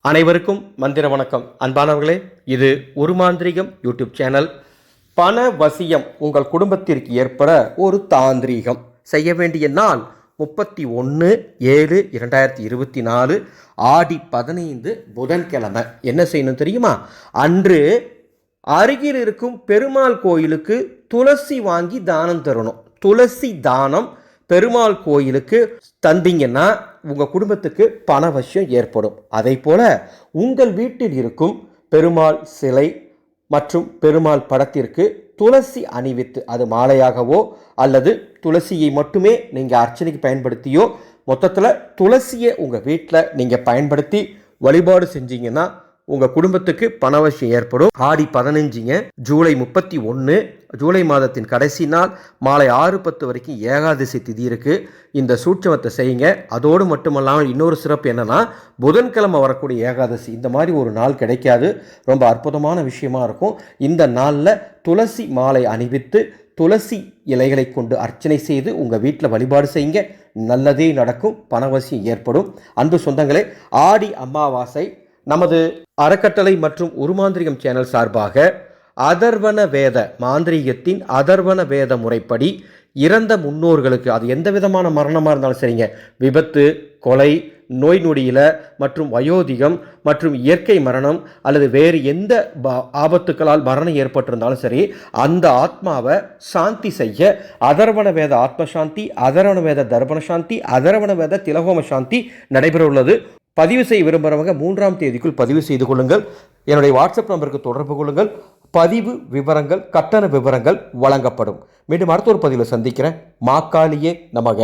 அனைவருக்கும் மந்திர வணக்கம். அன்பானவர்களே இது ஒரு மாந்திரிகம் யூடியூப் சேனல். பண வசியம் உங்கள் குடும்பத்திற்கு ஏற்பட ஒரு தாந்திரீகம். செய்ய வேண்டிய நாள் முப்பத்தி ஒன்று ஏழு இரண்டாயிரத்தி இருபத்தி நாலு ஆடி பதினைந்து புதன்கிழமை. என்ன செய்யணும் தெரியுமா? அன்று அருகில் இருக்கும் பெருமாள் கோயிலுக்கு துளசி வாங்கி தானம் தரணும். துளசி தானம் பெருமாள் கோயிலுக்கு தந்தீங்கன்னா உங்கள் குடும்பத்துக்கு பணவசியம் ஏற்படும். அதே போல உங்கள் வீட்டில் இருக்கும் பெருமாள் சிலை மற்றும் பெருமாள் படத்திற்கு துளசி அணிவித்து அது மாலையாகவோ அல்லது துளசியை மட்டுமே நீங்கள் அர்ச்சனைக்கு பயன்படுத்தியோ மொத்தத்தில் துளசியை உங்கள் வீட்டில் நீங்கள் பயன்படுத்தி வழிபாடு செஞ்சீங்கன்னா உங்கள் குடும்பத்துக்கு பணவசியம் ஏற்படும். ஆடி பதினஞ்சுங்க ஜூலை முப்பத்தி ஒன்று ஜூலை மாதத்தின் கடைசி நாள் மாலை ஆறு பத்து வரைக்கும் ஏகாதசி திதி இருக்குது இந்த சூட்சமத்தை செய்யுங்க. அதோடு மட்டுமல்லாமல் இன்னொரு சிறப்பு என்னென்னா புதன்கிழமை வரக்கூடிய ஏகாதசி இந்த மாதிரி ஒரு நாள் கிடைக்காது. ரொம்ப அற்புதமான விஷயமா இருக்கும். இந்த நாளில் துளசி மாலை அணிவித்து துளசி இலைகளை கொண்டு அர்ச்சனை செய்து உங்கள் வீட்டில் வழிபாடு செய்யுங்க. நல்லதே நடக்கும். பணவசியம் ஏற்படும். அன்பு சொந்தங்களே ஆடி அமாவாசை நமது அறக்கட்டளை மற்றும் உருமாந்திரிகம் சேனல் சார்பாக அதர்வன வேத மாந்திரீகத்தின் அதர்வன வேத முறைப்படி இறந்த முன்னோர்களுக்கு அது எந்த விதமான மரணமாக இருந்தாலும் சரிங்க விபத்து கொலை நோய் நொடியில் மற்றும் வயோதிகம் மற்றும் இயற்கை மரணம் அல்லது வேறு எந்த ஆபத்துக்களால் மரணம் ஏற்பட்டிருந்தாலும் சரி அந்த ஆத்மாவை சாந்தி செய்ய அதர்வண வேத ஆத்ம சாந்தி அதர்வண வேத தர்பண சாந்தி அதர்வண வேத திலகோம சாந்தி நடைபெற உள்ளது பதிவு செய்ய விரும்புகிறவங்க மூன்றாம் தேதிக்குள் பதிவு செய்து கொள்ளுங்கள். என்னுடைய வாட்ஸ்அப் நம்பருக்கு தொடர்பு கொள்ளுங்கள். பதிவு விவரங்கள் கட்டண விவரங்கள் வழங்கப்படும். மீண்டும் அடுத்த ஒரு பதிவில் சந்திக்கிறேன். மாக்காளியே நமக.